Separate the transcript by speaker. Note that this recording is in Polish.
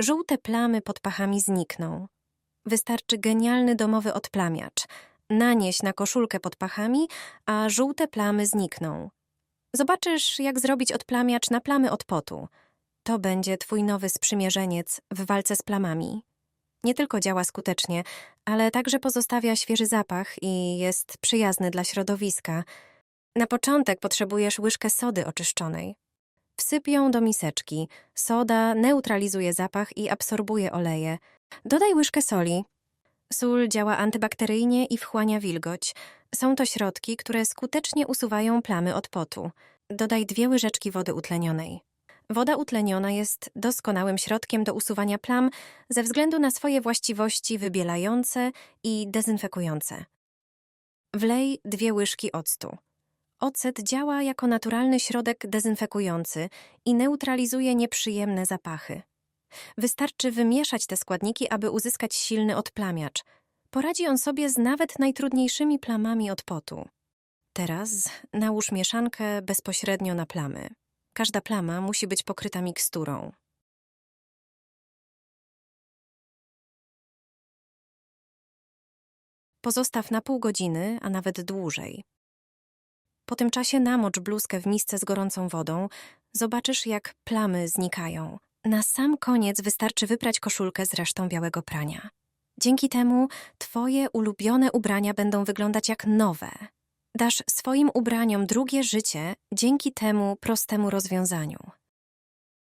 Speaker 1: Żółte plamy pod pachami znikną. Wystarczy genialny domowy odplamiacz. Nanieś na koszulkę pod pachami, a żółte plamy znikną. Zobaczysz, jak zrobić odplamiacz na plamy od potu. To będzie twój nowy sprzymierzeniec w walce z plamami. Nie tylko działa skutecznie, ale także pozostawia świeży zapach i jest przyjazny dla środowiska. Na początek potrzebujesz łyżkę sody oczyszczonej. Wsyp ją do miseczki. Soda neutralizuje zapach i absorbuje oleje. Dodaj łyżkę soli. Sól działa antybakteryjnie i wchłania wilgoć. Są to środki, które skutecznie usuwają plamy od potu. Dodaj dwie łyżeczki wody utlenionej. Woda utleniona jest doskonałym środkiem do usuwania plam ze względu na swoje właściwości wybielające i dezynfekujące. Wlej dwie łyżki octu. Ocet działa jako naturalny środek dezynfekujący i neutralizuje nieprzyjemne zapachy. Wystarczy wymieszać te składniki, aby uzyskać silny odplamiacz. Poradzi on sobie z nawet najtrudniejszymi plamami od potu. Teraz nałóż mieszankę bezpośrednio na plamy. Każda plama musi być pokryta miksturą. Pozostaw na pół godziny, a nawet dłużej. Po tym czasie namocz bluzkę w misce z gorącą wodą. Zobaczysz, jak plamy znikają. Na sam koniec wystarczy wyprać koszulkę z resztą białego prania. Dzięki temu twoje ulubione ubrania będą wyglądać jak nowe. Dasz swoim ubraniom drugie życie dzięki temu prostemu rozwiązaniu.